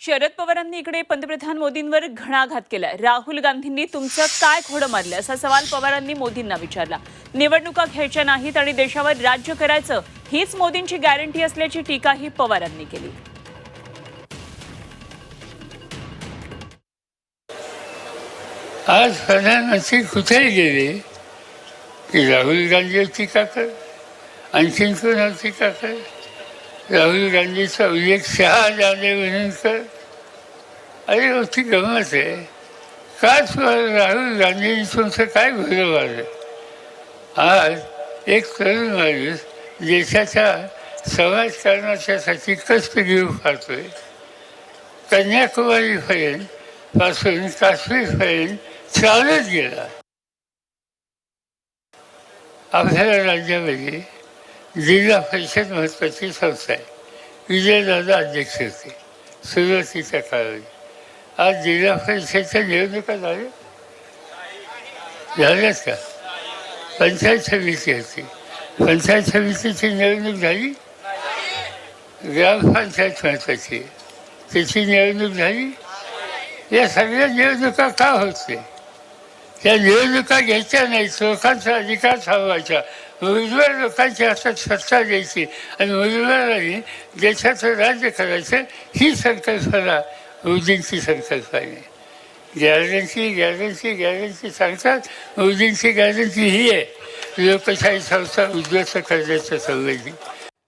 शरद पवारांनी इकडे पंतप्रधान मोदींवर घणाघात केला राहुल गांधींनी तुमचं काय खोडं मारलं असा सवाल पवारांनी मोदींना विचारला. निवडणुका घ्यायच्या नाहीत आणि देशावर राज्य करायचं हीच मोदींची गॅरंटी असल्याची टीकाही पवारांनी केली. आज प्रधानमंत्री कुठेही गेले? की राहुल गांधी टीका कर आणखीन कोणावर टीका कर? राहुल गांधीचा उल्लेख शहा जाधव म्हणून अरे होती गमत आहे. काच राहुल गांधींनी तुमचं काय भलं मारलं आज एक तरुण माणूस देशाच्या समाजकारणाच्यासाठी कष्ट घेऊ पाहतोय. कन्याकुमारीपर्यंत पासून काश्मीरपर्यंत चालत गेला. आपल्या राज्यामध्ये जिल्हा परिषद महत्वाची संस्था आहे. विजयदादा अध्यक्ष होते. सुरुवातीच्या काळामध्ये आज जिल्हा परिषदच्या निवडणुका झाल्या. झाल्याच का? पंचायत समिती होती. पंचायत समितीची निवडणूक झाली. ग्रामपंचायत महत्वाची त्याची निवडणूक झाली. या सगळ्या निवडणुका का होत नाही? त्या निवडणुका घ्यायच्या नाहीत लोकांचा अधिकार थांबवायचा उमेदवार लोकांची हातात सत्ता द्यायची. आणि उमेदवारांनी देशाचं राज्य करायचं ही संकल्पना मोदींची संकल्पना आहे. गॅरंटी गॅरंटी गॅरंटी सांगतात मोदींची गॅरंटी ही आहे. लोकशाही संस्था उद्ध्वस्त करण्याच्या संवेदी.